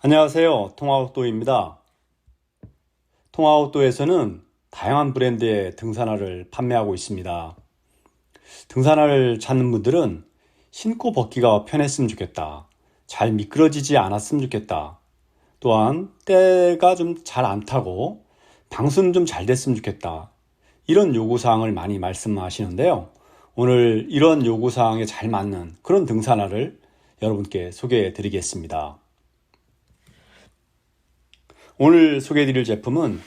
안녕하세요. 통화옥도입니다. 통화옥도에서는 다양한 브랜드의 등산화를 판매하고 있습니다. 등산화를 찾는 분들은 신고 벗기가 편했으면 좋겠다. 잘 미끄러지지 않았으면 좋겠다. 또한 때가 좀 잘 안 타고 방수는 좀 잘 됐으면 좋겠다. 이런 요구사항을 많이 말씀하시는데요. 오늘 이런 요구사항에 잘 맞는 그런 등산화를 여러분께 소개해 드리겠습니다. 오늘 소개해드릴 제품은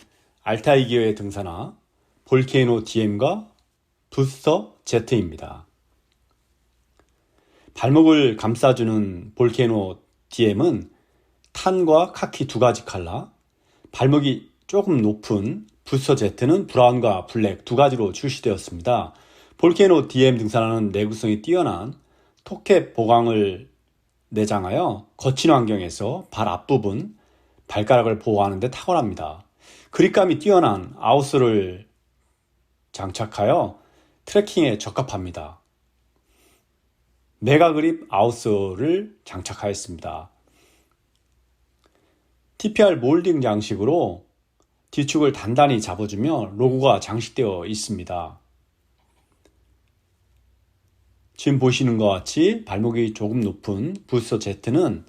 알타이 기어의 등산화 볼케이노 DM과 부스터 Z입니다. 발목을 감싸주는 볼케이노 DM은 탄과 카키 두 가지 컬러, 발목이 조금 높은 부스터 Z는 브라운과 블랙 두 가지로 출시되었습니다. 볼케이노 DM 등산화는 내구성이 뛰어난 토캡 보강을 내장하여 거친 환경에서 발 앞부분, 발가락을 보호하는 데 탁월합니다. 그립감이 뛰어난 아우스를 장착하여 트레킹에 적합합니다. 메가 그립 아우스를 장착하였습니다. TPR 몰딩 양식으로 뒤축을 단단히 잡아주며 로고가 장식되어 있습니다. 지금 보시는 것 같이 발목이 조금 높은 부스터 Z는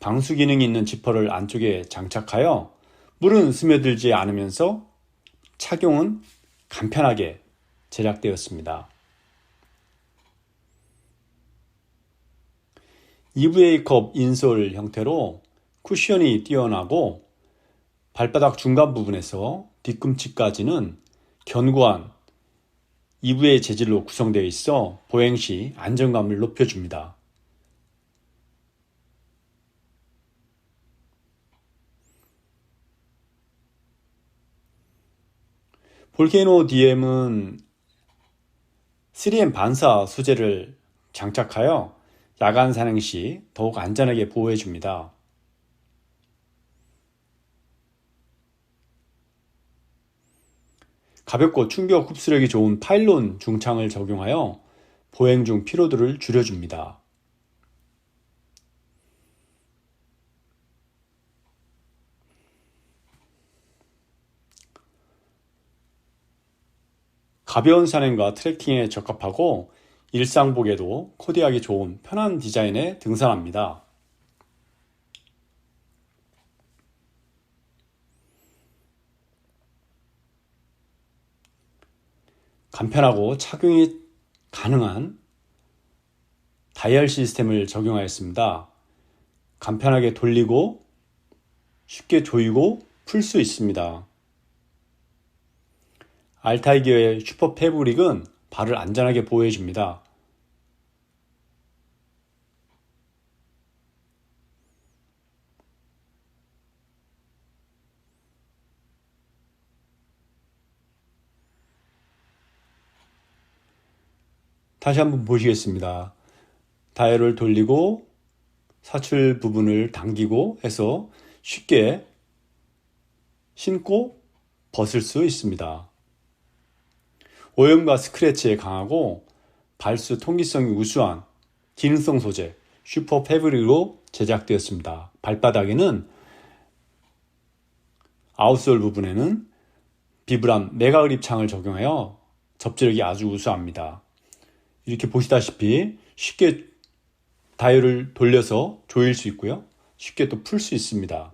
방수 기능이 있는 지퍼를 안쪽에 장착하여 물은 스며들지 않으면서 착용은 간편하게 제작되었습니다. EVA 컵 인솔 형태로 쿠션이 뛰어나고 발바닥 중간 부분에서 뒤꿈치까지는 견고한 EVA 재질로 구성되어 있어 보행 시 안정감을 높여줍니다. 볼케이노 DM은 3M 반사 소재를 장착하여 야간 산행 시 더욱 안전하게 보호해 줍니다. 가볍고 충격 흡수력이 좋은 파일론 중창을 적용하여 보행 중 피로도를 줄여줍니다. 가벼운 산행과 트레킹에 적합하고 일상복에도 코디하기 좋은 편한 디자인의 등산화입니다. 간편하고 착용이 가능한 다이얼 시스템을 적용하였습니다. 간편하게 돌리고 쉽게 조이고 풀 수 있습니다. 알타이기어의 슈퍼 패브릭은 발을 안전하게 보호해줍니다. 다시 한번 보시겠습니다. 다이얼을 돌리고 사출 부분을 당기고 해서 쉽게 신고 벗을 수 있습니다. 오염과 스크래치에 강하고 발수 통기성이 우수한 기능성 소재 슈퍼 패브릭으로 제작되었습니다. 발바닥에는 아웃솔 부분에는 비브람 메가 그립 창을 적용하여 접지력이 아주 우수합니다. 이렇게 보시다시피 쉽게 다이얼을 돌려서 조일 수 있고요. 쉽게 또 풀 수 있습니다.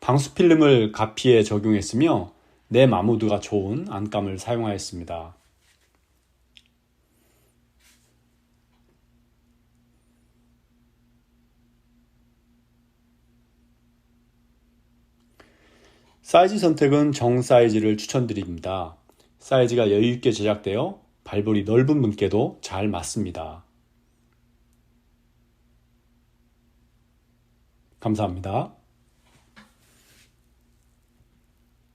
방수 필름을 가피에 적용했으며 내마모드가 좋은 안감을 사용하였습니다. 사이즈 선택은 정 사이즈를 추천드립니다. 사이즈가 여유있게 제작되어 발볼이 넓은 분께도 잘 맞습니다. 감사합니다.